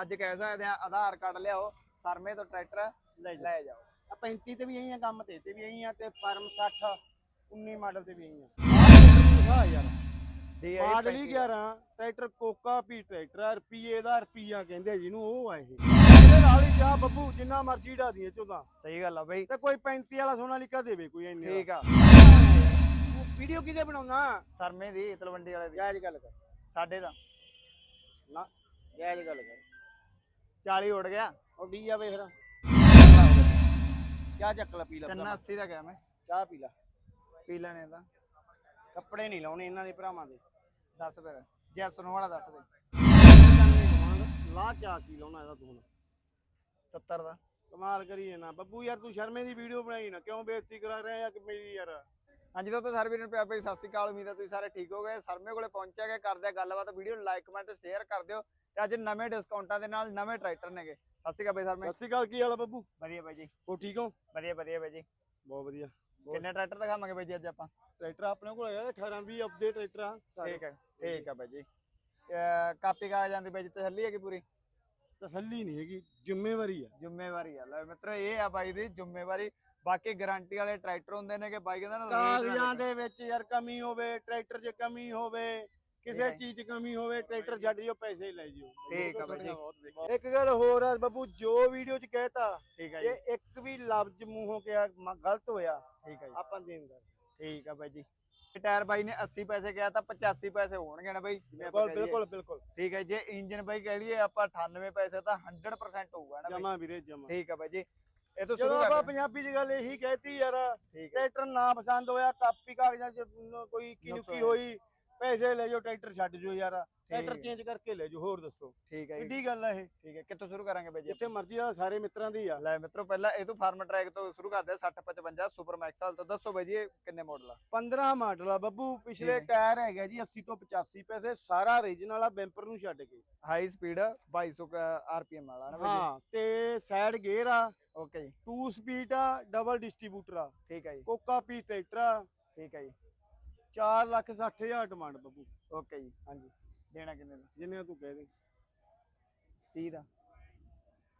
ਅੱਜ ਕਹਿ ਸਕਦੇ ਆ ਆਧਾਰ ਕਾਰਡ ਲਿਆਓ ਸਰਮੇ ਤੋਂ ਟਰੈਕਟਰ ਲੈ ਜਾਓ। ਆ 35 ਤੇ ਵੀ ਇਹੀ ਆ ਕੰਮ ਤੇ ਤੇ ਵੀ ਇਹੀ ਆ ਤੇ ਫਾਰਮ 60 19 ਮਾਡਲ ਤੇ ਵੀ ਇਹੀ ਆ ਹਾਂ ਯਾਰ ਮਾਡਲ ਹੀ 11 ਟਰੈਕਟਰ ਕੋਕਾ ਪੀ ਟਰੈਕਟਰ ਆ ਰੁਪਈਏ ਦਾ ਰੁਪਈਆ ਕਹਿੰਦੇ ਜਿਹਨੂੰ ਉਹ ਆ ਇਹ। ਇਹਦੇ ਨਾਲ ਹੀ ਚਾਹ ਬੱਬੂ ਜਿੰਨਾ ਮਰਜ਼ੀ ਢਾ ਦੀਆਂ ਚੋਦਾ। ਸਹੀ ਗੱਲ ਆ ਬਈ। ਤੇ ਕੋਈ 35 ਵਾਲਾ ਸੋਨਾਲੀਕਾ ਦੇਵੇ ਕੋਈ ਇੰਨੇ ਠੀਕ ਆ। ਵੀਡੀਓ ਕਿਹਦੇ ਬਣਾਉਣਾ? ਸਰਮੇ ਦੀ ਤਲਵੰਡੀ ਵਾਲੇ ਦੀ। ਜਾਇਜ਼ ਗੱਲ ਕਰ। ਸਾਡੇ ਦਾ। ਨਾ ਜਾਇਜ਼ ਗੱਲ ਕਰ। 40 ਉੜ ਗਿਆ। ਚੱਕ ਲਾ ਪੀ ਲਾ ਭਰਾ। 380 ਦਾ ਗਿਆ ਮੈਂ। ਚਾਹ ਪੀ ਲਾ। ਪੀ ਲੈਣੇ ਦਾ ਕੱਪੜੇ ਨਹੀਂ ਲਾਉਣੇ ਇਹਨਾਂ ਦੇ ਭਰਾਵਾਂ ਦੇ। ਦੱਸ ਫਿਰ। ਜੈਸਨ ਵਾਲਾ ਦੱਸ ਦੇ। ਲਾ ਚਾਹ ਕੀ ਲਾਉਣਾ ਇਹਦਾ ਤੂੰ 70 ਦਾ। ਕਮਾਲ ਕਰੀ ਨਾ ਬੱਬੂ ਯਾਰ ਤੂੰ ਸ਼ਰਮੇ ਦੀ ਵੀਡੀਓ ਬਣਾਈ ਨਾ। ਕਿਉਂ ਬੇਇੱਜ਼ਤੀ ਕਰਾ ਰਿਹਾ ਆ ਕਿ ਮੇਰੀ ਯਾਰ? ਹਾਂਜੀ ਦੋਸਤੋ ਸਾਰੇ ਵੀਰਾਂ ਨੂੰ ਪਿਆਰ ਭਰੀ ਸਤਿ ਸ਼੍ਰੀ ਅਕਾਲ ਉਮੀਦ ਹੈ ਤੁਸੀਂ ਸਾਰੇ ਠੀਕ ਹੋਗੇ। ਸਰਮੇ ਕੋਲੇ ਪਹੁੰਚਿਆ ਗਿਆ। ਕਰਦੇ ਆ ਗੱਲਬਾਤ। ਵੀਡੀਓ ਨੂੰ ਲਾਈਕ ਕਮੈਂਟ ਸ਼ੇਅਰ ਕਰ ਦਿਓ। ਤੇ ਅੱਜ ਨਵੇਂ ਡਿਸਕਾਊਂਟਾਂ ਦੇ ਨਾਲ ਨਵੇਂ ਟਰੈਕਟਰ ਨੇਗੇ। ਸਤਿ ਸ਼੍ਰੀ ਅਕਾਲ ਬਈ ਸਰਮੇ ਸਤਿ ਸ਼੍ਰੀ ਅਕਾਲ ਕੀ ਹਾਲ ਆ ਬੱਬੂ? ਵਧੀਆ ਬਾਈ ਜੀ। ਹੋ ਠੀਕ ਹੋ? ਵਧੀਆ ਵਧੀਆ ਬਾਈ ਜੀ। ਬਹੁਤ ਵਧੀਆ? ਕਿੰਨੇ ਟਰੈਕਟਰ ਦਿਖਾਵਾਂਗੇ ਬਾਈ ਜੀ ਅੱਜ ਆਪਾਂ? ਟਰੈਕਟਰ ਆਪਣੇ ਕੋਲ ਹੈਗਾ 18 20 ਅਪਡੇਟ ਟਰੈਕਟਰ ਆ ਸਾਰੇ। ਠੀਕ ਹੈ ਠੀਕ ਹੈ ਬਾਈ ਜੀ। ਕਾਪੀ ਕਾ ਜਾਂਦੀ ਬਾਈ ਜੀ ਤਸੱਲੀ ਹੈਗੀ ਪੂਰੀ? ਤਸੱਲੀ ਨਹੀਂ ਹੈਗੀ ਜ਼ਿੰਮੇਵਾਰੀ ਆ। ਜ਼ਿੰਮੇਵਾਰੀ ਆ। ਲੈ ਮਿੱਤਰੋ ਇਹ ਆ ਬਾਈ ਦੀ ਜ਼ਿੰਮੇਵਾਰੀ। ਬਾਕੀ ਗਾਰੰਟੀ ਵਾਲੇ ਟਰੈਕਟਰ ਹੁੰਦੇ ਨੇ ਕਿ ਬਾਈ ਕਹਿੰਦਾ ਨਾ ਕਾਗਜ਼ਾਂ। ਦੇ ਵਿੱਚ ਯਾਰ ਕਮੀ ਹੋਵੇ ਟਰੈਕਟਰ 'ਚ ਕਮੀ ਹੋਵੇ ਕਿਸੇ। ਚੀਜ਼ 'ਚ ਕਮੀ ਹੋਵੇ ਟਰੈਕਟਰ ਛੱਡ ਜਿਓ ਪੈਸੇ ਲੈ ਜਿਓ। ਠੀਕ ਆ ਬਾਈ ਜੀ। ਇੱਕ ਗੱਲ ਹੋਰ ਆ ਬੱਬੂ ਜੋ ਵੀਡੀਓ 'ਚ ਕਹਿਤਾ ਠੀਕ ਹੈ ਜੇ ਜੀ। ਇੱਕ ਵੀ ਲਫ਼ਜ਼ ਮੂੰਹੋਂ ਕਿਹਾ ਮ- ਗਲਤ ਹੋਇਆ ਠੀਕ ਹੈ ਜੀ। ਆਪਾਂ ਦੇਣਗੇ ਠੀਕ ਆ ਬਾਈ ਜੀ। ਇਹ ਟਾਇਰ ਬਾਈ ਨੇ 80 ਪੈਸੇ ਕਿਹਾ ਤਾਂ 85 ਪੈਸੇ ਹੋਣਗੇ ਨਾ ਬਾਈ ਜਿਵੇਂ ਆਪਾਂ ਬਿਲਕੁਲ ਕਹਿ ਲਈਏ। ਬਿਲਕੁਲ ਬਿਲਕੁਲ। ਠੀਕ ਹੈ ਜੇ। ਇੰਜਨ ਬਾਈ ਕਹਿ ਲਈਏ ਆਪਾਂ 98 ਪੈਸੇ ਤਾਂ 100% ਹੋਊਗਾ ਨਾ ਬਾਈ। ਜਮਾ ਵੀਰੇ ਜਮਾ। ਠੀਕ ਆ ਬਾਈ ਜੀ। ਇਹ ਤੋਂ ਜਦੋਂ ਸ਼ੁਰੂ ਆਪਾਂ ਕਰ ਪੰਜਾਬੀ 'ਚ ਗੱਲ ਇਹੀ ਕਹਿਤੀ ਯਾਰ ਠੀਕ ਹੈ ਟਰੈਕਟਰ ਨਾ ਪਸੰਦ ਹੋਇਆ ਕਾਪੀ ਕਾਗਜ਼ਾਂ 'ਚ ਨ- ਕੋਈ ਕੀ ਨੁਕੀ ਹੋਈ ਪੈਸੇ ਲੈ ਜਾਓ ਟਰੈਕਟਰ ਛੱਡ ਜਿਓ ਯਾਰ। ਟਰੈਕਟਰ। ਚੇਂਜ ਕਰਕੇ ਲੈ ਜਾਓ ਹੋਰ ਦੱਸੋ। ਠੀਕ ਹੈ ਜੀ। ਕਿੱਡੀ ਗੱਲ ਆ ਇਹ। ਠੀਕ ਹੈ ਕਿੱਥੋਂ ਸ਼ੁਰੂ ਕਰਾਂਗੇ ਬਾਈ ਜੀ ਜਿੱਥੇ ਮਰਜ਼ੀ ਆ ਸਾਰੇ ਮਿੱਤਰਾਂ ਦੀ ਆ। ਲੈ ਮਿੱਤਰੋ ਪਹਿਲਾਂ ਇਹ ਤੋਂ ਫਾਰਮ ਟਰੈਕ ਤੋਂ ਸ਼ੁਰੂ ਕਰਦੇ ਆ 60 55 ਸੁਪਰ ਮੈਕਸ ਹਾਲ ਤੋਂ। ਦੱਸੋ ਬਾਈ ਜੀ ਕਿੰਨੇ ਮਾਡਲ ਆ? 15 ਮਾਡਲ ਆ ਬੱਬੂ ਪਿਛਲੇ ਟਾਇਰ ਹੈਗਾ ਜੀ 80 ਤੋਂ 85 ਪੈਸੇ ਸਾਰਾ ਰੀਜਨਲ ਆ ਬੈਂਪਰ ਨੂੰ ਛੱਡ ਕੇ। ਹਾਈ ਸਪੀਡ 2200 ਆਰਪੀਐਮ ਵਾਲਾ ਨਾ ਬਾਈ ਹਾਂ ਤੇ ਸਾਈਡ ਗੇਅਰ ਆ ਜੀ ਓਕੇ ਜੀ। 2 ਸਪੀਡ ਆ ਡਬਲ ਡਿਸਟ੍ਰੀਬਿਊਟਰ ਆ। ਠੀਕ ਹੈ ਜੀ। ਕੋਕਾ ਪੀ ਟਰੈਕਟਰ ਆ। ਠੀਕ ਹੈ ਜੀ। 4 ਲੱਖ 60 ਹਜ਼ਾਰ ਡਿਮਾਂਡ ਬੱਬੂ। ਓਕੇ ਜੀ ਹਾਂਜੀ। ਦੇਣਾ ਕਿੰਨੇ ਦਾ? ਜਿੰਨੇ ਤੂੰ ਕਹਿ ਦੇ। 30 ਦਾ।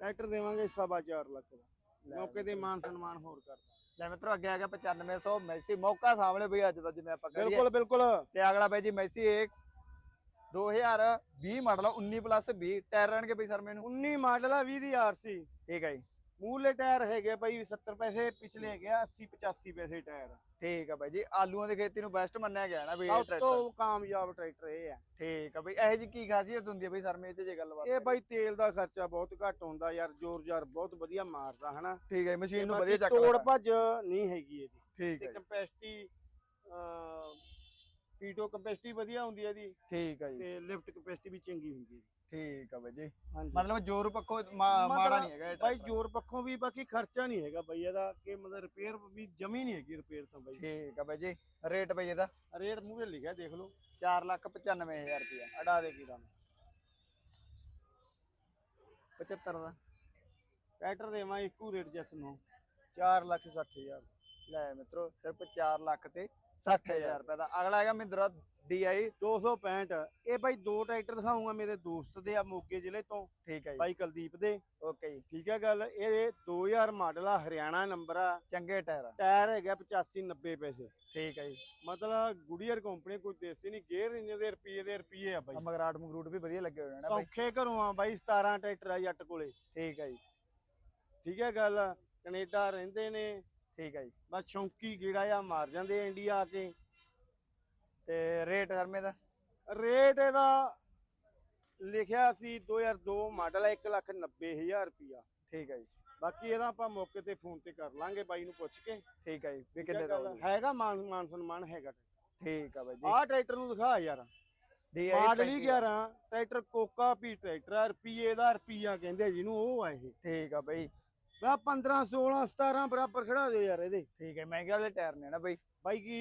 ਟਰੈਕਟਰ ਦੇਵਾਂਗੇ ਸਵਾ 4 ਲੱਖ ਦਾ। ਲੈ ਮੌਕੇ ਤੇ ਮਾਨ ਸਨਮਾਨ ਹੋਰ ਕਰਦਾ ਲੈ ਮਿੱਤਰੋ ਅੱਗੇ ਆ ਗਿਆ 9500 ਮੈਸੀ। ਮੌਕਾ ਸਾਹਮਣੇ ਬਈ ਅੱਜ ਦਾ ਜਿਵੇਂ ਆਪਾਂ ਕਰੀਏ। ਬਿਲਕੁਲ ਬਿਲਕੁਲ। ਤੇ ਅਗਲਾ ਬਾਈ ਜੀ ਮੈਸੀ ਇੱਕ 2020 ਮਾਡਲ ਆ 19 ਪਲੱਸ 20 ਟਾਇਰ ਰਹਿਣਗੇ ਬਈ ਸਰ ਮੈਨੂੰ? 19 ਮਾਡਲ ਆ 20 ਦੀ ਆਰਸੀ ਠੀਕ ਹੈ ਜੀ। ਮੂਲੇ ਟਾਇਰ ਹੈਗੇ ਭਾਈ 70 ਪੈਸੇ ਪਿਛਲੇ ਹੈਗੇ ਆ 80 85 ਪੈਸੇ ਟਾਇਰ। ਠੀਕ ਆ ਬਾਈ ਜੀ ਆਲੂਆਂ ਦੀ ਖੇਤੀ ਨੂੰ ਬੈਸਟ ਮੰਨਿਆ ਗਿਆ ਨਾ ਬਈ ਸਭ ਤੋਂ ਕਾਮਯਾਬ ਟਰੈਕਟਰ ਇਹ ਆ। ਠੀਕ ਆ ਬਈ ਇਹੋ ਜੀ ਕੀ ਖਾਸੀਅਤ ਹੁੰਦੀ ਹੈ ਬਈ ਸਰਮੇ ਚ ਜੇ ਗੱਲਬਾਤ ਇਹ ਬਾਈ ਤੇਲ ਦਾ ਖਰਚਾ ਬਹੁਤ ਘੱਟ ਹੁੰਦਾ ਯਾਰ ਜ਼ੋਰ ਜ਼ਾਰ ਬਹੁਤ ਵਧੀਆ ਮਾਰਦਾ ਹਨਾ? ਠੀਕ ਹੈ ਮਸ਼ੀਨ ਨੂੰ ਵਧੀਆ ਚੱਕ ਤੋੜ। ਭੱਜ ਨਹੀਂ ਹੈਗੀ ਇਹਦੀ। ਠੀਕ ਹੈ ਕੈਪੈਸਿਟੀ ਪੀਟੋ ਕੈਪੈਸਿਟੀ ਵਧੀਆ ਹੁੰਦੀ ਹੈ ਇਹਦੀ। ਠੀਕ ਆ ਜੀ। ਤੇ ਲਿਫਟ ਕੈਪੈਸਿਟੀ ਵੀ ਚੰਗੀ ਹੁੰਦੀ ਹੈ ਠੀਕ ਆ ਬਾਈ ਜੀ। ਹਾਂਜੀ। ਮਤਲਬ ਜ਼ੋਰ ਪੱਖੋਂ ਮਾ- ਮਾੜਾ ਨਹੀਂ ਹੈਗਾ ਇਹ ਬਾਈ ਟਰੈਕਟਰ। ਜ਼ੋਰ ਪੱਖੋਂ ਵੀ ਬਾਕੀ ਖਰਚਾ ਨਹੀਂ ਹੈਗਾ ਬਾਈ ਇਹਦਾ ਕਿ ਮਤਲਬ ਰਿਪੇਅਰ ਵੀ ਜਮੀ ਨਹੀਂ ਹੈਗੀ ਰਿਪੇਅਰ ਤਾਂ ਬਾਈ। ਠੀਕ ਆ ਬਾਈ ਜੀ। ਰੇਟ ਬਈ ਇਹਦਾ? ਰੇਟ ਮੂਹਰੇ ਲਿਖਿਆ ਦੇਖ ਲਓ। 495000 ਰੁਪਇਆ। ਅੜਾ ਦੇ ਕੀ ਦਾਮ 75 ਦਾ। ਟਰੈਕਟਰ ਦੇਵਾਂ ਇੱਕੋ ਰੇਟ ਜਸ ਨੂੰ। 4 ਲੱਖ 60 ਹਜ਼ਾਰ। ਲੈ ਮਿੱਤਰੋ ਸਿਰਫ 4 ਲੱਖ ਤੇ 60000 ਰੁਪਏ ਦਾ। ਅਗਲਾ ਹੈਗਾ ਮਹਿੰਦਰਾ DI 265 ਇਹ ਬਾਈ ਦੋ ਟਰੈਕਟਰ ਦਿਖਾਉਂਗਾ ਮੇਰੇ ਦੋਸਤ ਦੇ ਆ ਮੋਗੇ ਜ਼ਿਲ੍ਹੇ ਤੋਂ। ਠੀਕ ਹੈ ਜੀ। ਬਾਈ ਕੁਲਦੀਪ ਦੇ। ਓਕੇ ਜੀ। ਠੀਕ ਹੈ ਗੱਲ। ਇਹ 2000 ਮਾਡਲ ਆ ਹਰਿਆਣਾ ਨੰਬਰ ਆ। ਚੰਗੇ ਟਾਇਰ ਆ। ਟਾਇਰ ਹੈਗਾ 85 90 ਪੈਸੇ। ਠੀਕ ਹੈ ਜੀ। ਮਤਲਬ ਗੁਡੀਅਰ ਕੰਪਨੀ ਕੋਈ ਦੇਸੀ ਨਹੀਂ ਗੇਅਰ ਇੰਨੇ ਦੇ ਰੁਪਏ ਦੇ ਰੁਪਏ ਆ ਆ ਮਗਰਾਟ ਮਗਰੂਟ ਵੀ ਵਧੀਆ ਲੱਗੇ ਹੋਏ ਨੇ ਸੌਖੇ ਘਰੋਂ ਆ ਬਾਈ 17 ਟਰੈਕਟਰ ਆ ਜੱਟ ਕੋਲੇ। ਠੀਕ ਹੈ ਜੀ। ਠੀਕ ਹੈ ਗੱਲ। ਕੈਨੇਡਾ ਰਹਿੰਦੇ ਨੇ। ਠੀਕ ਹੈ ਜੀ। ਬਸ ਸ਼ੌਂਕੀ ਗੀੜਾ ਆ ਮਾਰ ਜਾਂਦੇ ਆ ਇੰਡੀਆ ਆ ਕੇ ਤੇ ਰੇਟ ਸਰਮੇ ਦਾ? ਰੇਟ ਇਹਦਾ ਲਿਖਿਆ ਸੀ 2002 ਮਾਡਲ ਹੈ 190000 ਰੁਪਿਆ ਠੀਕ ਹੈ ਜੀ। ਬਾਕੀ ਇਹਦਾ ਆਪਾਂ ਮੌਕੇ ਤੇ ਫੋਨ ਤੇ ਕਰ ਲਾਂਗੇ ਬਾਈ ਨੂੰ ਪੁੱਛ ਕੇ। ਠੀਕ ਹੈ ਜੀ। ਵੀ ਕਿੰਨੇ ਦਾ? ਹੋਊਗਾ? ਹੈਗਾ ਮਾਨ ਮਾਨ ਸਨਮਾਨ ਹੈਗਾ। ਠੀਕ ਆ ਬਾਈ ਜੀ। ਆਹ ਟਰੈਕਟਰ ਨੂੰ ਦਿਖਾ ਯਾਰ। DI ਮਾਡਲ ਹੀ 35 11 ਟਰੈਕਟਰ ਕੋਕਾ ਪੀ ਟਰੈਕਟਰ ਆ ਰੁਪਈਏ ਦਾ ਰੁਪਈਆ ਕਹਿੰਦੇ ਜਿਹਨੂੰ ਉਹ ਆ ਇਹ। ਠੀਕ ਆ ਬਾਈ। ਮੈਂ 15 16 17 ਬਰਾਬਰ ਖੜਾ ਦਿਓ ਯਾਰ ਇਹਦੇ। ਠੀਕ ਹੈ ਮਹਿੰਗੇ ਵਾਲੇ ਟਾਇਰ ਨੇ ਨਾ ਬਾਈ। ਬਾਈ ਕੀ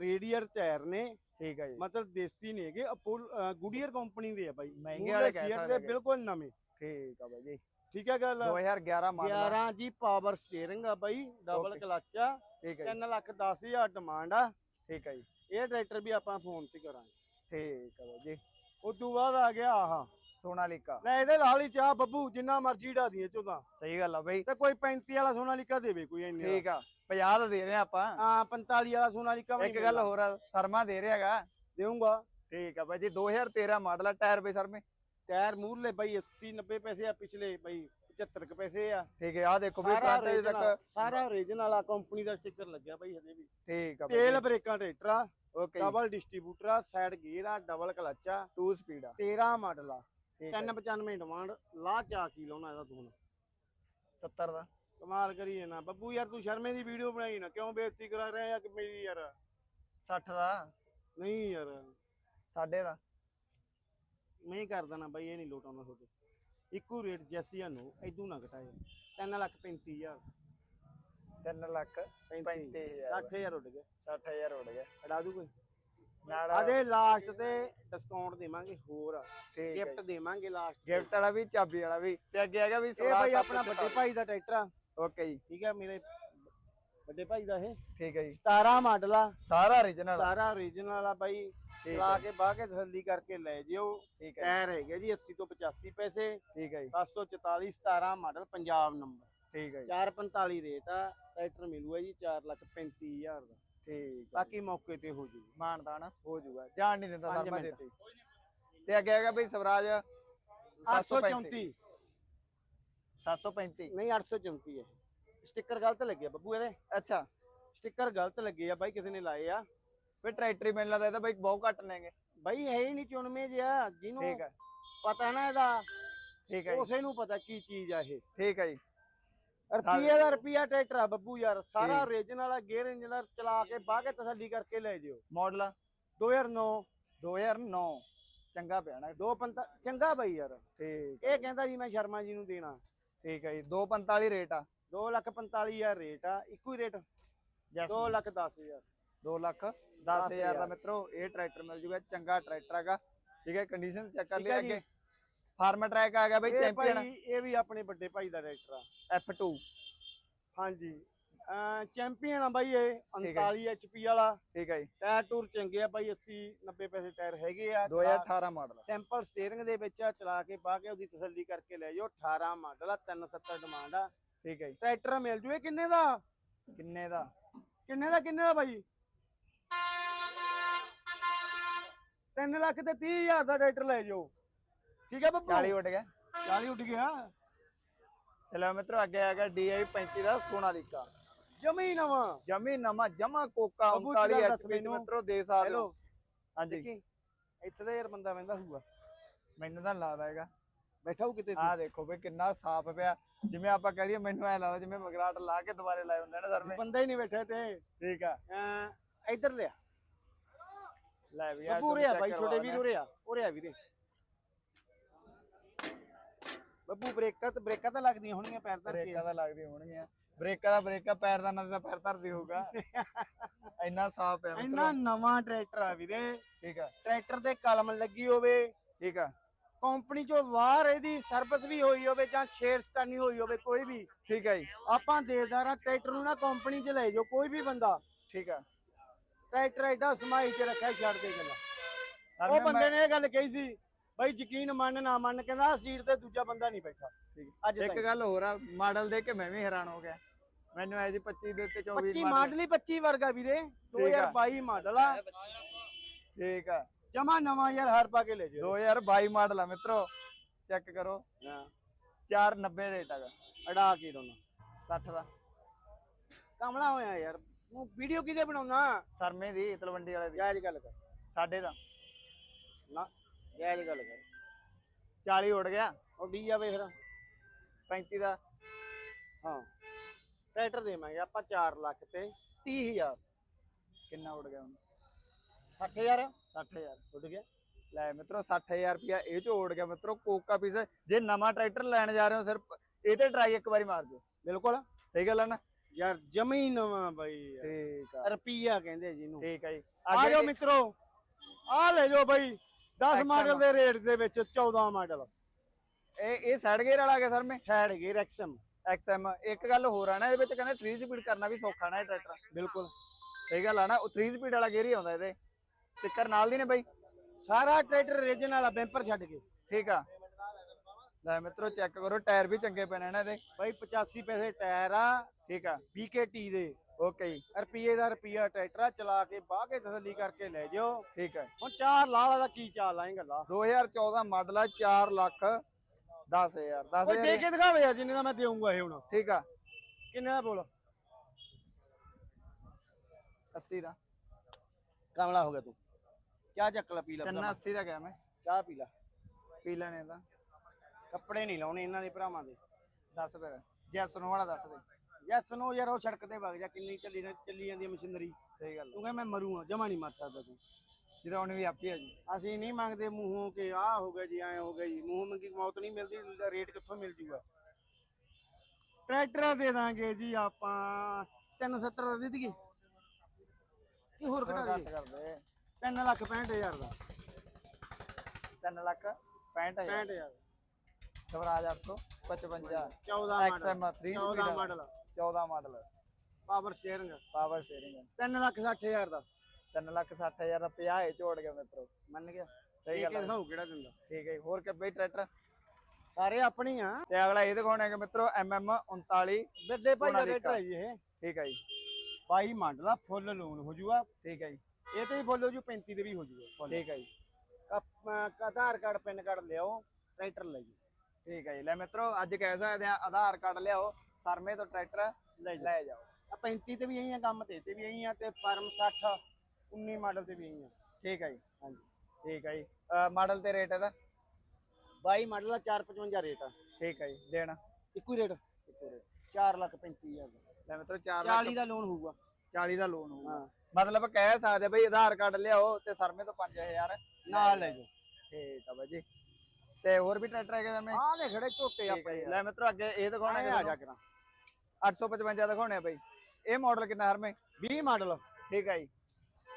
ਰੇਡੀਅਰ ਟਾਇਰ ਨੇ। ਠੀਕ ਹੈ ਜੀ। ਮਤਲਬ ਦੇਸੀ ਨਹੀਂ ਹੈਗੇ ਅਪੋਲ ਗੁਡੀਅਰ ਕੰਪਨੀ ਦੇ ਆ ਬਾਈ। ਮਹਿੰਗੇ ਵਾਲੇ ਸਕਦੇ ਦੇ। ਬਿਲਕੁਲ ਨਵੇਂ। ਠੀਕ ਆ ਬਾਈ ਜੀ। ਠੀਕ ਹੈ ਗੱਲ? 2011 ਮਾਡਲ ਆ। 11 ਜੀ ਪਾਵਰ ਸਟੀਅਰਿੰਗ ਆ ਬਾਈ ਡਬਲ. ਕਲਚ ਆ। ਠੀਕ ਹੈ ਜੀ। 3 ਲੱਖ 10 ਹਜ਼ਾਰ ਡਿਮਾਂਡ ਆ। ਠੀਕ ਹੈ ਜੀ। ਇਹ ਟਰੈਕਟਰ ਵੀ ਆਪਾਂ ਫੋਨ ਤੇ ਕਰਾਂਗੇ। ਠੀਕ ਆ ਬਾਈ ਜੀ। ਉਸ ਤੋਂ ਬਾਅਦ ਆ ਗਿਆ ਆਹ। ਸੋਨਾਲੀਕਾ। ਲੈ ਇਹਦੇ ਨਾਲ ਹੀ ਚਾਹ ਬੱਬੂ ਜਿੰਨਾ ਮਰਜ਼ੀ ਢਾ ਦੀਏ ਚੋਦਾ। ਸਹੀ ਗੱਲ ਆ ਬਈ। ਤੇ ਕੋਈ 35 ਵਾਲਾ ਸੋਨਾਲੀਕਾ ਦੇਵੇ ਕੋਈ ਇੰਨੇ ਠੀਕ ਆ 50 ਦਾ ਦੇ ਰਹੇ ਆ ਆਪਾਂ। ਹਾਂ 45 ਵਾਲਾ ਸੋਨਾਲੀਕਾ ਵੀ ਇੱਕ ਗੱਲ ਹੋਰ ਆ ਸਰਮਾ ਦੇ ਰਿਹਾਗਾ ਦੇਊਂਗਾ। ਠੀਕ ਆ ਬਾਈ ਜੀ 2013 ਮਾਡਲ ਆ ਟਾਇਰ ਬਈ ਸਰਮੇ। ਟਾਇਰ ਮੂਰਲੇ ਬਈ 80 90 ਪੈਸੇ ਆ ਪਿਛਲੇ ਬਈ 75 ਕੁ ਪੈਸੇ ਆ। ਠੀਕ ਹੈ ਆ ਦੇਖੋ ਬਈ ਸਾਰਾ ਫਰੰਟ ਅਜੇ original- ਤੱਕ ਸਾਰਾ ਓਰੀਜਨਲ ਆ ਕੰਪਨੀ ਦਾ ਸਟicker ਲੱਗਿਆ ਬਈ ਹਜੇ ਵੀ। ਠੀਕ ਆ ਤੇਲ ਬ੍ਰੇਕਾਂ ਟਰੈਕਟਰ ਆ ਓਕੇ ਡਬਲ ਡਿਸਟ੍ਰੀਬਿਊਟਰ ਆ ਸਾਈਡ ਗੇਅਰ ਆ ਡਬਲ ਕਲਚ ਆ। 2 ਸਪੀਡ ਆ। 13 ਮਾਡਲ ਆ। ਠੀਕ ਆ 395 ਡਿਮਾਂਡ ਲਾ ਚਾ ਕੀ ਲਾਉਣਾ ਇਹਦਾ ਤੂੰ ਹੁਣ? 70 ਦਾ। ਕਮਾਲ ਕਰੀਏ ਨਾ ਬੱਬੂ ਯਾਰ ਤੂੰ ਸ਼ਰਮੇ ਦੀ ਵੀਡੀਓ ਬਣਾਈ ਨਾ ਕਿਉਂ ਬੇਇੱਜ਼ਤੀ ਕਰਾ ਰਿਹਾ ਕਿ ਮੇਰੀ ਯਾਰ? 60 ਦਾ। ਨਹੀਂ ਯਾਰ। ਸਾਡੇ ਦਾ। ਮੈਂ ਹੀ ਕਰ ਦੇਣਾ ਬਾਈ ਇਹ ਨਹੀਂ ਲੋਟ ਆਉਣਾ ਤੁਹਾਡੇ। ਇੱਕੋ ਰੇਟ ਜੈਸੀ ਆ ਨੋ ਐਦੂ ਨਾ ਘਟਾਏ 3 ਲੱਖ 35000 3 ਲੱਖ 35 60000 60000 ਉੱਡ ਗਏ 60000 ਹੋ ਗਿਆ। ਅੜਾ ਦੂ ਕੋਈ? ਨਾਲ ਆਦੇ ਲਾਸਟ ਤੇ ਡਿਸਕਾਊਂਟ ਦੇਵਾਂਗੇ ਹੋਰ। ਠੀਕ ਗਿਫਟ ਦੇਵਾਂਗੇ ਲਾਸਟ ਗਿਫਟ ਵਾਲਾ ਵੀ ਚਾਬੀ ਵਾਲਾ ਵੀ। ਤੇ ਅੱਗੇ ਹੈਗਾ ਵੀ ਇਹ ਬਾਈ ਆਪਣਾ ਵੱਡੇ ਭਾਈ ਦਾ ਟਰੈਕਟਰ ਆ। ਓਕੇ ਜੀ। ਠੀਕ ਹੈ ਮੇਰੇ ਵੱਡੇ ਭਾਈ ਦਾ ਇਹ। ਠੀਕ ਹੈ ਜੀ। 17 ਮਾਡਲ ਆ। ਸਾਰਾ origignal ਸਾਰਾ ਓਰੀਜਨਲ ਆ ਬਾਈ। ਠੀਕ ਲਾ ਕੇ ਬਾਹ ਕੇ ਤਸੱਲੀ ਕਰਕੇ ਲੈ ਜਿਓ। ਠੀਕ ਹੈ ਟਾਇਰ ਹੈਗੇ ਜੀ 80 ਤੋਂ 85 ਪੈਸੇ। ਠੀਕ ਹੈ ਜੀ। 744 17 ਮਾਡਲ ਪੰਜਾਬ ਨੰਬਰ ਠੀਕ ਹੈ ਜੀ। 445 ਰੇਟ ਆ। ਟਰੈਕਟਰ ਮਿਲੂਗਾ ਜੀ 4 ਲੱਖ 35000 ਦਾ। ਠੀਕ ਬਾਕੀ ਮੌਕੇ ਤੇ ਹੋ ਜੂਗੀ ਮਾਨਦਾਨ ਹੋ ਜਾਊਗਾ ਜਾਣ ਨਹੀਂ ਦਿੰਦਾ ਪੰਜ ਸਰਮਾ ਮਿੰਟ। ਛੇਤੀ ਤੇ ਅੱਗੇ ਹੈਗਾ ਬਈ ਸਵਰਾਜ 834 735 ਨਹੀਂ 834 ਹੈ। ਸਟicker ਗਲਤ ਲੱਗਿਆ ਬੱਬੂ ਇਹਦੇ? ਅੱਛਾ। ਸਟicker ਗਲਤ ਲੱਗੇ ਆ ਬਾਈ ਕਿਸੇ ਨੇ ਲਾਏ ਆ। ਫਿਰ ਟਰੈਕਟਰ ਮੈਨੂੰ ਲੱਗਦਾ ਇਹਦਾ ਬਈ ਬਹੁਤ ਘੱਟ ਲੈਣਗੇ ਬਾਈ ਹੈ ਹੀ ਨਹੀਂ ਚੁਣਵੇਂ ਜਿਹਾ ਜਿਹਨੂੰ ਠੀਕ ਹੈ ਪਤਾ ਨਾ ਇਹਦਾ। ਠੀਕ ਹੈ ਜੀ। ਉਸੇ ਨੂੰ ਪਤਾ ਕੀ ਚੀਜ਼ ਆ ਇਹ। ਠੀਕ ਹੈ ਜੀ। ਰੁਪਈਏ ਦਾ ਰੁਪਈਆ ਟਰੈਕਟਰ ਆ ਬੱਬੂ ਯਾਰ ਸਾਰਾ। ਓਰੀਜਨਲ ਆ ਗੇਅਰ ਇੰਜਨ ਚਲਾ ਕੇ ਬਾਹ ਕੇ ਤਸੱਲੀ ਕਰਕੇ ਲੈ ਜਿਓ। ਮਾਡਲ 2009 2009 ਚੰਗਾ ਪਿਆ ਨਾ ਦੋ ਪੰਤਾ ਚੰਗਾ ਬਾਈ ਯਾਰ। ਠੀਕ। ਇਹ ਕਹਿੰਦਾ ਜੀ ਮੈਂ ਸ਼ਰਮਾ ਜੀ ਨੂੰ ਦੇਣਾ। ਠੀਕ ਹੈ ਜੀ 245 ਰੇਟ ਆ। 2 ਲੱਖ 45000 ਰੇਟ ਆ ਇੱਕੋ ਹੀ ਰੇਟ। 2 ਲੱਖ 10000 2 ਲੱਖ 10000 ਦਾ ਮਿੱਤਰੋ ਇਹ ਟਰੈਕਟਰ ਮਿਲ ਜੂਗਾ ਚੰਗਾ ਟਰੈਕਟਰ ਹੈਗਾ। ਠੀਕ ਹੈ ਕੰਡੀਸ਼ਨ ਚੈੱਕ ਕਰ ਲਈ ਜੀ। ਅੱਗੇ। ਫਾਰਮ ਟਰੈਕ ਆ ਗਿਆ ਬਈ ਇਹ ਚੈਂਪੀਅਨ। ਭਾਈ ਇਹ ਵੀ ਆਪਣੇ ਵੱਡੇ ਭਾਈ ਦਾ ਟਰੈਕਟਰ ਆ। F2 ਹਾਂਜੀ। ਚੈਂਪੀਅਨ ਆ ਬਾਈ ਇਹ ਠੀਕ ਹੈ। 39 HP ਵਾਲਾ। ਠੀਕ ਹੈ ਜੀ। ਟਾਇਰ ਟੂਰ ਚੰਗੇ ਆ ਬਾਈ 80 90 ਪੈਸੇ ਟਾਇਰ ਹੈਗੇ ਆ। 2018 ਮਾਡਲ ਸਿੰਪਲ ਸਟੀਅਰਿੰਗ ਦੇ ਵਿੱਚ ਆ ਚਲਾ ਕੇ ਪਾ ਕੇ ਉਹਦੀ ਤਸੱਲੀ ਕਰਕੇ ਲੈ ਜਾਓ। 18 ਮਾਡਲ ਆ 370 ਡਿਮਾਂਡ ਆ। ਠੀਕ ਹੈ ਜੀ। ਟਰੈਕਟਰ ਮਿਲ ਜੂ ਇਹ ਕਿੰਨੇ ਦਾ? ਕਿੰਨੇ ਦਾ? ਕਿੰਨੇ ਦਾ ਕਿੰਨੇ ਦਾ ਬਾਈ? 3 ਲੱਖ ਤੇ 30000 ਦਾ ਟਰੈਕਟਰ ਲੈ ਜਾਓ। ਠੀਕ ਹੈ ਬੱਬੂ? 40 ਉੱਡ ਗਿਆ। 40 ਉੱਡ ਗਿਆ। ਚਲੋ ਮਿੱਤਰੋ ਅੱਗੇ ਆ ਗਿਆ DI 35 ਦਾ ਸੋਨਾਲੀਕਾ। ਜਮੀ ਨਵਾਂ। ਜਮੀ ਨਵਾਂ ਜਮਾ ਕੋਕਾ ਬੱਬੂ 39 ਤੇਰਾ ਦੱਸ HP ਮੈਨੂੰ। ਮਿੱਤਰੋ ਦੇ ਹੋ ਹਾਂਜੀ। ਇੱਥੇ ਦਾ ਯਾਰ ਬੰਦਾ ਵੰਦਾ ਹੋਊਗਾ। ਮੈਨੂੰ ਤਾਂ ਲੱਗਦਾ ਹੈਗਾ। ਬੈਠਾ ਹੋ ਕਿਤੇ ਆਹ ਦੇਖੋ ਵੀ ਕਿੰਨਾ ਸਾਫ਼ ਪਿਆ। ਜਿਵੇਂ ਆਪਾਂ ਕਹਿ ਲਈਏ ਮੈਨੂੰ ਐ ਲੱਗਦਾ ਜਿਵੇਂ ਮਗਰਾਟ ਲਾ ਕੇ ਦੁਬਾਰੇ ਲਾਏ ਹੁੰਦੇ ਨੇ ਸਰ ਨੇ। ਬੰਦਾ ਹੀ ਨਹੀਂ ਬੈਠਾ ਤੇ ਠੀਕ ਆ। ਇੱਧਰ ਲਿਆ। ਲੈ ਵੀ ਆ ਉਰੇ ਆ ਬਾਈ ਛੋਟੇ ਵੀਰ ਉਰੇ ਆ। ਉਰੇ ਆ ਵੀਰੇ। ਬੱਬੂ ਬ੍ਰੇਕਾਂ ਤੇ ਬ੍ਰੇਕਾਂ ਤਾਂ ਲੱਗਦੀਆਂ ਹੋਣਗੀਆਂ ਪੈਰ ਧਰ ਕੇ। ਬ੍ਰੇਕਾਂ ਤਾਂ ਲੱਗਦੀਆਂ ਹੋਣਗੀਆਂ। ਬ੍ਰੇਕਾਂ ਦਾ ਬ੍ਰੇਕਾਂ ਪੈਰ ਦਾ ਨਾ ਤਾਂ ਪੈਰ ਧਰਦੀ ਹੋਊਗਾ ਇੰਨਾ ਸਾਫ਼ ਪਿਆ ਇੰਨਾ ਨਵਾਂ ਟਰੈਕਟਰ ਆ ਵੀਰੇ। ਠੀਕ ਆ। ਟਰੈਕਟਰ ਤੇ ਕਲਮ ਲੱਗੀ ਹੋਵੇ। ਠੀਕ ਆ। ਕੰਪਨੀ ਚੋਂ ਬਾਹਰ ਇਹਦੀ ਸਰਵਿਸ ਵੀ ਹੋਈ ਹੋਵੇ ਜਾਂ ਸ਼ੇਅਰਸ ਕਰਨੀ ਹੋਈ ਹੋਵੇ ਕੋਈ ਵੀ। ਠੀਕ ਆ ਜੀ। ਆਪਾਂ ਦੇਦਾਰ ਆ ਟਰੈਕਟਰ ਨੂੰ ਨਾ ਕੰਪਨੀ 'ਚ ਲੈ ਜਾਓ ਕੋਈ ਵੀ ਬੰਦਾ। ਠੀਕ ਆ। ਟਰੈਕਟਰ ਐਡਾ ਸਮਾਈ 'ਚ ਰੱਖਿਆ ਛੱਡ ਦੇ ਗੱਲਾਂ ਸਰ ਉਹ ਮੈਂ- ਬੰਦੇ ਨੇ ਇਹ ਗੱਲ ਕਹੀ ਸੀ ਬਈ ਯਕੀਨ ਮੰਨ ਨਾ ਮੰਨ ਕਹਿੰਦਾ ਸੀਟ ਤੇ ਦੂਜਾ ਬੰਦਾ ਨਹੀਂ ਬੈਠਾ। ਅੱਜ ਇੱਕ ਗੱਲ ਹੋਰ ਆ ਮਾਡਲ ਦੇਖ ਕੇ ਮੈਂ ਵੀ ਹੈਰਾਨ ਹੋ ਗਿਆ। ਮੈਨੂੰ ਐ ਜੀ 25 ਦੇ ਉੱਤੇ 24 25 ਮਾਡਲ। ਹੀ 25 ਵਰਗਾ ਵੀਰੇ 2022 ਮਾਡਲ ਆ। ਠੀਕ ਆ। ਜਮਾ ਨਵਾਂ ਯਾਰ ਹਰ ਪਾ ਕੇ ਲੈ ਜਾਓ 2022 ਮਾਡਲ ਆ ਮਿੱਤਰੋ ਚੈੱਕ ਕਰੋ। ਹਾਂ। 490 ਰੇਟ ਹੈਗਾ। ਅੜਾ ਕੇ ਦੋਨਾਂ 60 ਦਾ। ਕਮਲਾ ਹੋਇਆ ਯਾਰ। ਤੂੰ ਵੀਡੀਓ ਕਿਤੇ ਬਣਾਉਣਾ? ਸਰਮੇ ਦੀ ਤਲਵੰਡੀ ਵਾਲੇ ਦੀ। ਜਾਇਜ਼ ਗੱਲ ਕਰ। ਸਾਡੇ ਦਾ। ਨਾ ਜਾਇਜ਼ ਗੱਲ ਕਰ। 40 ਉੱਡ ਗਿਆ। ਉਹ ਡੀ ਆ ਵੇ ਫਿਰ। 35 ਦਾ। ਹਾਂ। ਟਰੈਕਟਰ ਦੇਵਾਂਗੇ ਆਪਾਂ 4 ਲੱਖ ਤੇ 30000 ਕਿੰਨਾ ਉੱਡ ਗਿਆ ਹੁਣ? 60000 60000 ਉੱਡ ਗਿਆ। ਲੈ ਮਿੱਤਰੋ 60000 ਰੁਪਿਆ ਇਹ ਚੋਂ ਉੱਡ ਗਿਆ। ਮਿੱਤਰੋ ਕੋਕਾ ਪੀਸ। ਜੇ ਨਵਾਂ ਟਰੈਕਟਰ ਲੈਣ ਜਾ ਰਹੇ ਹੋ ਸਿਰਫ ਇਹ ਤੇ ਟਰਾਈ ਇੱਕ ਵਾਰੀ ਮਾਰ ਦਿਓ। ਬਿਲਕੁਲ। ਸਹੀ ਗੱਲ ਹੈ ਨਾ? ਯਾਰ ਜਮੀ ਨਵਾਂ ਬਾਈ। ਠੀਕ ਆ। ਰੁਪਈਆ ਕਹਿੰਦੇ ਜਿਹਨੂੰ। ਠੀਕ ਆ ਜੀ। ਆ ਜਾਓ ਮਿੱਤਰੋ। ਆ ਲੈ ਜਾਓ ਬਾਈ। 10 XM ਮਾਡਲ ਦੇ ਰੇਟ ਦੇ ਵਿੱਚ 14 ਮਾਡਲ ਇਹ ਇਹ ਸਾਈਡ ਗੇਅਰ ਵਾਲਾ ਗਿਆ ਸਰ ਮੈਂ? ਸਾਈਡ ਗੇਅਰ ਐਕਸਐਮ XM ਇੱਕ ਗੱਲ ਹੋਰ ਆ ਨਾ ਇਹਦੇ ਵਿੱਚ ਕਹਿੰਦੇ 3 ਸਪੀਡ ਕਰਨਾ ਵੀ ਸੌਖਾ ਨਾ ਇਹ ਟਰੈਕਟਰ ਬਿਲਕੁਲ। ਸਹੀ ਗੱਲ ਆ ਨਾ ਉਹ 3 ਸਪੀਡ ਵਾਲਾ ਗੇਅਰ ਹੀ ਆਉਂਦਾ ਇਹਦੇ। ਚੱਕਰ ਨਾਲ ਦੀ ਨੇ ਬਾਈ। ਸਾਰਾ ਟਰੈਕਟਰ ਰੀਜਨ ਵਾਲਾ ਬੈਂਪਰ ਛੱਡ ਕੇ। ਠੀਕ ਆ। ਲੈ ਮਿੱਤਰੋ ਚੈੱਕ ਕਰੋ ਟਾਇਰ ਵੀ ਚੰਗੇ ਪਏ ਨੇ ਇਹਨਾਂ ਦੇ ਬਾਈ 85 ਪੈਸੇ ਟਾਇਰ ਆ। ਠੀਕ ਆ। BKT ਦੇ। ਓਕੇ ਜੀ। ਰੁਪਏ ਦਾ ਰੁਪਿਆ ਟਰੈਕਟਰ ਚਲਾ ਕੇ ਬਾਹ ਕੇ ਤਸੱਲੀ ਕਰਕੇ ਲੈ ਜਿਓ। ਠੀਕ ਹੈ। ਹੁਣ ਚਾਰ ਲਾਲਾ ਦਾ ਕੀ ਚਾਲ ਆਏਗਾ ਲਾ 2014 ਮਾਡਲ ਆ 4 ਲੱਖ 10000 ਓਏ ਦੇ 10000 ਕੇ ਦਿਖਾਵੇ ਯਾਰ ਜਿੰਨੇ ਦਾ ਮੈਂ ਦੇਊਂਗਾ ਇਹ ਹੁਣ। ਠੀਕ ਆ। ਕਿੰਨੇ ਦਾ ਬੋਲ? 80 ਦਾ। ਕਮਲਾ ਹੋ ਗਿਆ ਤੂੰ। ਚਾਹ ਚੱਕ ਲੈ ਪੀ ਲੈ ਤਿੰਨ 80 ਦਾ ਗਿਆ ਮੈਂ? ਚਾਹ ਪੀ ਲੈ। ਪੀ ਲੈਣੇ ਤਾਂ। ਕੱਪੜੇ ਨਹੀਂ ਲਾਉਣੇ ਇਹਨਾਂ ਦੇ ਭਰਾਵਾਂ ਦੇ। ਦੱਸ ਫਿਰ। ਜੈਸਨ ਵਾਲਾ ਦੱਸ ਦੇ। ਯੈਸ ਨੋ ਯਾਰ ਉਹ ਸੜਕ ਤੇ ਵਗ ਜਾ ਕਿੰਨੀ ਚੱਲੀ ਚੱਲੀ ਜਾਂਦੀ ਹੈ ਮਸ਼ੀਨਰੀ। ਸਹੀ ਗੱਲ ਤੂੰ ਕਹੇ ਮੈਂ ਮਰੂੰਗਾ ਜਮਾ ਨਹੀਂ ਮਰ ਸਕਦਾ ਤੂੰ। ਜਦੋਂ ਹੁਣ ਵੀ ਆਪੀ ਆ ਜੀ। ਅਸੀਂ ਨਹੀਂ ਮੰਗਦੇ ਮੂੰਹੋਂ ਕਿ ਆਹ ਹੋ ਗਿਆ ਜੀ ਐ ਹੋ ਗਿਆ ਜੀ। ਮੂੰਹੋਂ ਮੰਗੀ ਮੌਤ ਨਹੀਂ ਮਿਲਦੀ ਰੇਟ ਕਿੱਥੋਂ ਮਿਲ ਜੂਗਾ? ਟਰੈਕਟਰ ਦੇ ਦਾਂਗੇ ਜੀ ਆਪਾਂ। 370 ਦਾ ਦੇ ਦਈਏ। ਕੀ ਹੋਰ ਘਟਾ ਦਈਏ? ਕਰਦੇ। 3 ਲੱਖ 65000 ਦਾ। 3 lakh 65000 65000 Swaraj 855 14 XM model. 3 14 model. 14 model. Power sharing power steering 3 lakh 60000 ਦਾ। 3 ਲੱਖ 60000 ਦਾ 50 ਏ ਝੋੜ ਗਿਆ ਮਿੱਤਰੋ। ਮੰਨ ਗਿਆ। ਸਹੀ ਗੱਲ ਹੈ ਦਿਖਾਓ ਕਿਹੜਾ ਦਿੰਦਾ? ਠੀਕ ਹੈ। ਹੋਰ ਕਿ ਬਈ ਟਰੈਕਟਰ? ਸਾਰੇ ਆਪਣੀ ਆ। ਤੇ ਅਗਲਾ ਇਹ ਦਿਖਾਉਣਾ ਹੈ ਕਿ ਮਿੱਤਰੋ MM 39 ਬਿਰਦੇ ਭਾਈ ਦਾ। ਟਰੈਕਟਰ ਹੈ ਇਹ। ਠੀਕ ਹੈ ਜੀ। ਬਾਈ ਮਾਡਲ ਫੁੱਲ ਲੋਨ ਹੋ ਜੂਗਾ। ਠੀਕ ਹੈ ਜੀ। ਇਹ ਤੇ ਵੀ ਫੁੱਲ ਹੋ ਜੂ 35 ਦੇ ਵੀ ਹੋ ਜੂਗਾ ਠੀਕ ਹੈ ਜੀ। ਆਧਾਰ ਕਾਰਡ ਪੈਨ ਕਾਰਡ ਲਿਆਓ ਟਰੈਕਟਰ ਲੈ ਜੀ ਠੀਕ ਹੈ ਜੀ। ਲੈ ਮਿੱਤਰੋ ਅੱਜ ਕਹਿ ਸਕਦੇ ਆ ਆਧਾਰ ਕਾਰਡ ਲਿਆਓ। ਸਰਮੇ ਤੋਂ ਟਰੈਕਟਰ ਲੈ ਜਾਓ। ਆ 35 ਤੇ ਵੀ ਆ ਕੰਮ ਤੇ ਤੇ ਵੀ ਆ ਤੇ ਫਾਰਮ 60 19 ਮਾਡਲ ਤੇ ਵੀ ਆ ਠੀਕ ਹੈ ਜੀ। ਹਾਂਜੀ। ਠੀਕ ਹੈ ਜੀ। ਮਾਡਲ ਤੇ ਰੇਟ ਇਹਦਾ? 22 ਮਾਡਲ ਆ 455 ਰੇਟ ਆ। ਠੀਕ ਹੈ ਜੀ। ਦੇਣਾ? ਇੱਕੋ ਰੇਟ ਇੱਕੋ ਰੇਟ 4 ਲੱਖ 35000 ਦਾ ਲੈ ਮਿੱਤਰੋ 4 ਲੱਖ 40 ਦਾ ਲੋਨ ਹੋਊਗਾ। 40 ਦਾ ਲੋਨ ਹੋਊਗਾ। ਮਤਲਬ ਕਹਿ ਸਕਦੇ ਬਈ ਆਧਾਰ ਕਾਰਡ ਲਿਆਓ ਤੇ ਸਰਮੇ ਤੋਂ 5000 ਨਾਲ ਲੈ ਜਾਓ। ਠੀਕ ਆ ਬਾਈ ਜੀ। ਤੇ ਹੋਰ ਵੀ ਟਰੈਕਟਰ ਹੈਗੇ ਸਮੇਂ ਆਹ ਲੈ ਖੜੇ ਝੋਟੇ ਆਪਣੇ। ਲੈ ਮਿੱਤਰੋ ਅੱਗੇ ਇਹ ਦਿਖਾਉਣਾ ਆ ਜਾ ਕਰਾਂ 855 ਦਿਖਾਉਣੇ ਆ ਬਈ। ਇਹ ਮਾਡਲ ਕਿੰਨਾ ਹਰਮੇ? 20 ਮਾਡਲ ਠੀਕ ਹੈ ਜੀ।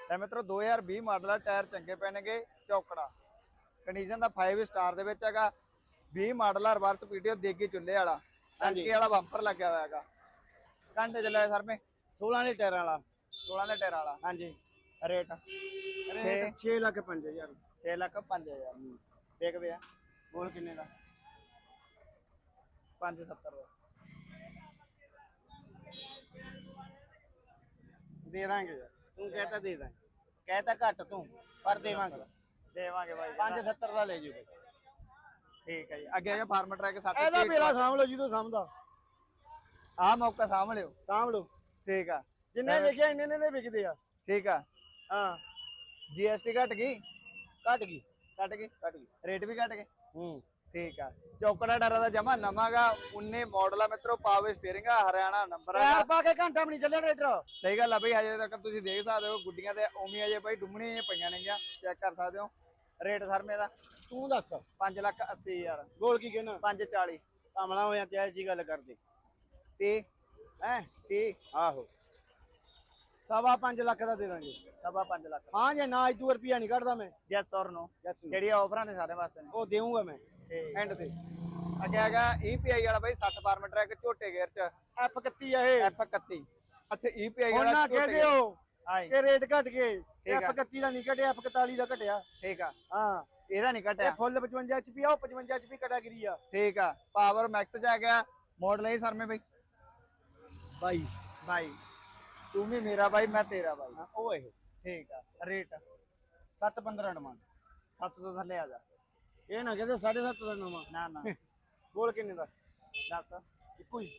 ਲੈ ਮਿੱਤਰੋ 2020 ਮਾਡਲ ਆ ਟਾਇਰ ਚੰਗੇ ਪੈਣਗੇ ਚੌਕੜਾ। ਕੰਡੀਸ਼ਨ ਦਾ 5 ਸਟਾਰ ਦੇ ਵਿੱਚ ਹੈਗਾ। 20 ਮਾਡਲ ਆ ਰਿਵਰਸ ਵੀਡੀਓ ਦੇਗੀ ਚੁੱਲੇ ਵਾਲਾ। ਟੰਕੀ ਵਾਲਾ ਬੰਪਰ ਲੱਗਿਆ ਹੋਇਆ ਹੈਗਾ। ਘੰਟੇ ਚੱਲਿਆ ਸਰ ਮੇ 16 ਦੇ ਟਾਇਰਾਂ ਵਾਲਾ। 16 ਦੇ ਟਾਇਰ ਵਾਲਾ। ਹਾਂਜੀ। ਰੇਟ? ਰੇਟ 6 ਲੱਖ 5000 6 ਲੱਖ 5000 ਦੇਖਦੇ ਆ। ਬੋਲ ਕਿੰਨੇ ਦਾ? 570 ਦਾ ਦੇ ਦਾਂਗੇ ਯਾਰ। ਤੂੰ ਕਹਤਾ ਦੇ ਦਾਂਗੇ। ਕਹਤਾ ਘੱਟ ਤੂੰ ਪਰ ਦੇਵਾਂਗੇ। ਦੇਵਾਂਗੇ ਬਾਈ 570 ਦਾ ਲੈ ਜੂਗੇ ਠੀਕ ਹੈ ਜੀ। ਅੱਗੇ ਹੈਗਾ ਫਾਰਮ ਟਰੈਕ 60 ਇਹਦਾ ਮੇਰਾ ਸਾਂਭ ਲਓ ਜਦੋਂ ਸਮਝਦਾ ਆ ਮੌਕਾ ਸਾਂਭ ਲਿਓ। ਸਾਂਭ ਲਓ। ਠੀਕ ਆ। ਜਿੰਨੇ ਵਿਕਿਆ ਇੰਨੇ ਨੇ ਦੇ ਵਿਕਦੇ ਆ। ਠੀਕ ਆ। ਹਾਂ। ਜੀਐਸਟੀ ਘਟ ਗਈ? ਘਟ ਗਈ। ਘਟ ਗਈ? ਘਟ ਗਈ। ਰੇਟ ਵੀ ਘਟ ਗਏ? ਹੂੰ। ਠੀਕ ਆ। ਚੌਕੜਾ ਡਰਾ ਦਾ ਜਮਾ ਨਵਾਂਗਾ 19 ਮਾਡਲ ਆ ਮਿੱਤਰੋ ਪਾਵਰ ਸਟੀਅਰਿੰਗ ਆ ਹਰਿਆਣਾ ਨੰਬਰ ਆ ਪਾ ਕੇ ਘੰਟਾ ਵੀ ਨਹੀਂ ਚੱਲਿਆ ਟਰੈਕਟਰ ਸਹੀ ਗੱਲ ਆ ਬਈ ਹਜੇ ਤੱਕ ਤੁਸੀਂ ਦੇਖ ਸਕਦੇ ਹੋ ਗੁੱਡੀਆਂ ਤੇ ਉਮੀਆਂ ਜੇ ਬਈ ਡੁੰਮਣੀਆਂ ਪਈਆਂ ਨੇਗੀਆਂ ਚੈੱਕ ਕਰ ਸਕਦੇ ਹੋ। ਰੇਟ ਸਰਮੇ ਦਾ। ਤੂੰ ਦੱਸ। 5 ਲੱਖ 80 ਹਜ਼ਾਰ। ਗੋਲ ਕੀ ਕਹਿਣਾ? 540 ਕਮਲਾ ਹੋਇਆ ਤੇ ਜੀ ਗੱਲ ਕਰਦੇ। 30 ਹੈ 30 ਆਹੋ। ਸਵਾ 5 ਲੱਖ ਦਾ ਦੇ ਦਾਂਗੇ। ਸਵਾ 5 ਲੱਖ। ਹਾਂ ਜੇ ਨਾ ਅੱਜ ਤੂੰ ਰੁਪਿਆ ਨਹੀਂ ਕੱਢਦਾ ਮੈਂ। ਯੈਸ ਔਰ ਨੋ. ਜਿਹੜੀਆਂ ਆਫਰਾਂ ਨੇ ਸਾਰੇ ਵਾਸਤੇ ਉਹ ਦੇਊਂਗਾ ਮੈਂ। ਐਂਡ ਤੇ। ਅੱਗੇ ਹੈਗਾ EPI ਵਾਲਾ ਬਈ 60 ਫਾਰਮ ਟਰੈਕ ਝੋਟੇ ਗੇਅਰ ਚ। ਐਪ 31 ਆ ਇਹ। F31 8 EPI ਵਾਲਾ ਨਾ ਝੋਟੇ ਦਿਓ ਹਾਂਜੀ ਕਿ ਰੇਟ ਘਟ ਗਏ ਆ। ਐਪ 31 ਦਾ ਨਹੀਂ ਘਟਿਆ ਐਪ 41 ਦਾ ਘਟਿਆ। ਠੀਕ ਆ। ਹਾਂ। ਇਹਦਾ ਨਹੀਂ ਇਹ ਘਟਿਆ ਫੁੱਲ 55 ਚ ਵੀ ਆ ਉਹ 55 ਚ ਵੀ ਕੈਟਾਗਰੀ ਆ। ਠੀਕ ਆ। ਪਾਵਰ ਮੈਕਸ ਚ ਆ ਗਿਆ। ਮਾਡਲ ਹੈ ਸਰਮੇ ਬਈ। ਬਾਈ। ਭਾਈ ਤੂੰ ਵੀ ਮੇਰਾ ਭਾਈ ਮੈਂ ਤੇਰਾ ਹਾਂ, ਉਹ ਇਹ। ਠੀਕ ਆ। Rate 715 demand. 7 ਤੋਂ ਥੱਲੇ ਆ ਜਾ। ਇਹ ਨਾ ਕਹਦੇ 7.5 ਦਾ ਨਵਾਂ। ਨਾ ਨਾ। ਬੋਲ ਕਿੰਨੇ ਦਾ? ਦੱਸ। ਇੱਕੋ ਹੀ।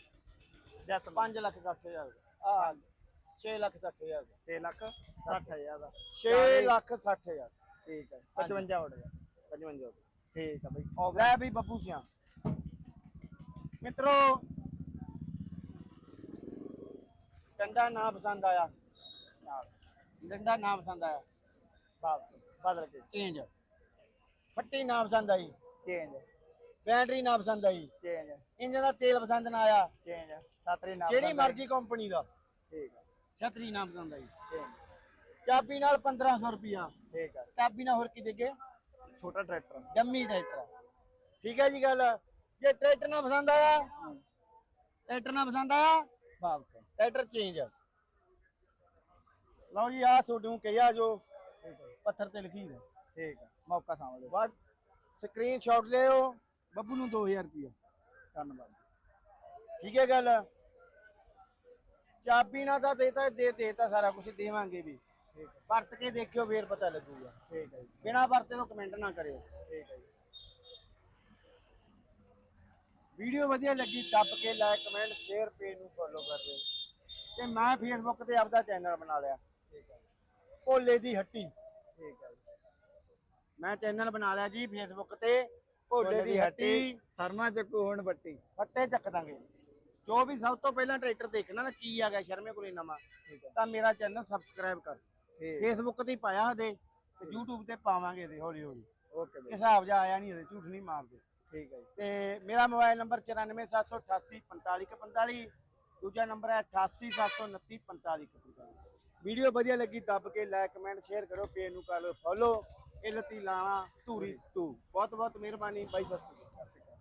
ਦੱਸ 5 ਲੱਖ 60000 ਦਾ। ਆ 6 ਲੱਖ 60000 ਦਾ। 6 ਲੱਖ 60000 ਦਾ। 6 ਲੱਖ 60000 ਠੀਕ ਹੈ। 55 ਹੋ ਗਿਆ। 55 ਠੀਕ ਆ ਬਈ। ਲੈ ਵੀ ਬੱਬੂ ਸਿਆ। ਮਿੱਤਰੋ ਡੰਡਾ ਨਾ ਪਸੰਦ ਆਇਆ। ਡੰਡਾ ਨਾ ਪਸੰਦ ਆਇਆ। ਵਾਪਸ ਬਦਲ ਕੇ। ਚੇਂਜ। ਫੱਟੀ ਨਾ ਪਸੰਦ ਆਈ। ਚੇਂਜ। ਬੈਟਰੀ ਨਾ ਪਸੰਦ ਆਈ। ਚੇਂਜ। ਇੰਜਨ ਦਾ ਤੇਲ ਪਸੰਦ ਨਾ ਆਇਆ। ਚੇਂਜ। ਸਤਰੀ ਨਾਮ ਜਿਹੜੀ ਮਰਜ਼ੀ ਕੰਪਨੀ ਦਾ। ਠੀਕ ਆ। ਛਤਰੀ ਨਾ ਪਸੰਦ ਆਈ। ਚੇਂਜ। ਚਾਬੀ ਨਾਲ 1500 ਰੁਪਿਆ ਠੀਕ ਆ। ਚਾਬੀ ਨਾਲ ਹੋਰ ਕੀ ਦੇਗੇ? ਛੋਟਾ ਟਰੈਕਟਰ। Dummy tractor. ਠੀਕ ਹੈ ਜੀ ਗੱਲ। ਜੇ ਟਰੈਕਟਰ ਨਾ ਪਸੰਦ ਆਇਆ ਟਰੈਕਟਰ ਨਾ ਪਸੰਦ ਆਇਆ ਵਾਪਸ। ਟਰੈਕਟਰ ਚੇਂਜ ਲਓ ਜੀ ਆ ਤੁਹਾਨੂੰ ਕਿਹਾ ਜੋ ਪੱਥਰ ਤੇ ਲਿਖੀ ਹੈ ਠੀਕ ਆ। ਮੌਕਾ ਸਾਂਭ ਲਿਓ। ਬਾਅਦ ਸਕਰੀਨਸ਼ਾਟ ਲਿਓ। ਬੱਬੂ ਨੂੰ 2000 ਰੁਪਿਆ ਧੰਨਵਾਦ। ਠੀਕ ਹੈ ਗੱਲ। ਚਾਬੀ ਨਾ ਤਾਂ ਦੇਤਾ ਦੇ ਦੇਤਾ ਸਾਰਾ ਕੁਝ ਦੇਵਾਂਗੇ ਵੀ। ਵਰਤ ਕੇ ਦੇਖਿਓ ਫੇਰ ਪਤਾ ਲੱਗੂਗਾ। ਠੀਕ ਹੈ ਜੀ। ਬਿਨਾ ਵਰਤੇ ਤੋਂ ਕਮੈਂਟ ਨਾ ਕਰਿਓ। ਠੀਕ ਹੈ ਜੀ। ਵੀਡੀਓ ਵਧੀਆ ਲੱਗੀ ਦੱਬ ਕੇ ਲਾਈਕ ਕਮੈਂਟ ਸ਼ੇਅਰ ਪੇਜ ਨੂੰ ਫੋਲੋ ਕਰ ਦਿਓ। ਤੇ ਮੈਂ ਫੇਸਬੁੱਕ ਤੇ ਆਪਦਾ ਚੈਨਲ ਬਣਾ ਲਿਆ। ਠੀਕ ਹੈ ਭੋਲੇ ਦੀ ਹੱਟੀ। ਠੀਕ ਹੈ ਮੈਂ ਚੈਨਲ ਬਣਾ ਲਿਆ ਜੀ ਫੇਸਬੁੱਕ ਤੇ ਭੋਲੇ ਦੀ ਹੱਟੀ ਸਰਮਾ ਚੱਕੂ ਹੁਣ ਬੱਟੀ। ਫੱਟੇ ਚੱਕ ਦਾਂਗੇ। ਜੋ ਵੀ ਸਭ ਤੋਂ ਪਹਿਲਾਂ ਟਰੈਕਟਰ ਦੇਖਣਾ ਨਾ ਕੀ ਆ ਗਿਆ ਸ਼ਰਮੇ ਕੋਲੇ ਨਵਾਂ ਤਾਂ ਮੇਰਾ ਚੈਨਲ ਸਬਸਕ੍ਰਾਈਬ ਕਰ। ਫੇਸਬੁੱਕ ਤੇ ਪਾਇਆ ਹਦੇ ਤੇ YouTube ਤੇ ਪਾਵਾਂਗੇ ਇਹਦੇ ਹੌਲੀ ਹੌਲੀ ਓਕੇ ਬਈ। ਹਿਸਾਬ ਜਾ ਆਇਆ ਨਹੀਂ ਇਹਦੇ ਝੂਠ ਨਹੀਂ ਮਾਰਦੇ। ਠੀਕ ਹੈ ਜੀ। ਤੇ ਮੇਰਾ ਮੋਬਾਈਲ ਨੰਬਰ 9478845145 ਦੂਜਾ ਨੰਬਰ ਹੈ 8879455145 ਵੀਡੀਓ ਵਧੀਆ ਲੱਗੀ ਦੱਬ ਕੇ ਲਾਈਕ ਕਮੈਂਟ ਸ਼ੇਅਰ ਕਰੋ ਪੇਜ ਨੂੰ ਕਰ ਲਓ ਫੋਲੋ ਲਤੀ ਲਾਣਾ ਧੂਰੀ ਤੂੰ ਬਹੁਤ ਬਹੁਤ ਮਿਹਰਬਾਨੀ ਬਾਈ ਸਤਿ ਸ਼੍ਰੀ ਅਕਾਲ ਸਤਿ ਸ਼੍ਰੀ ਅਕਾਲ।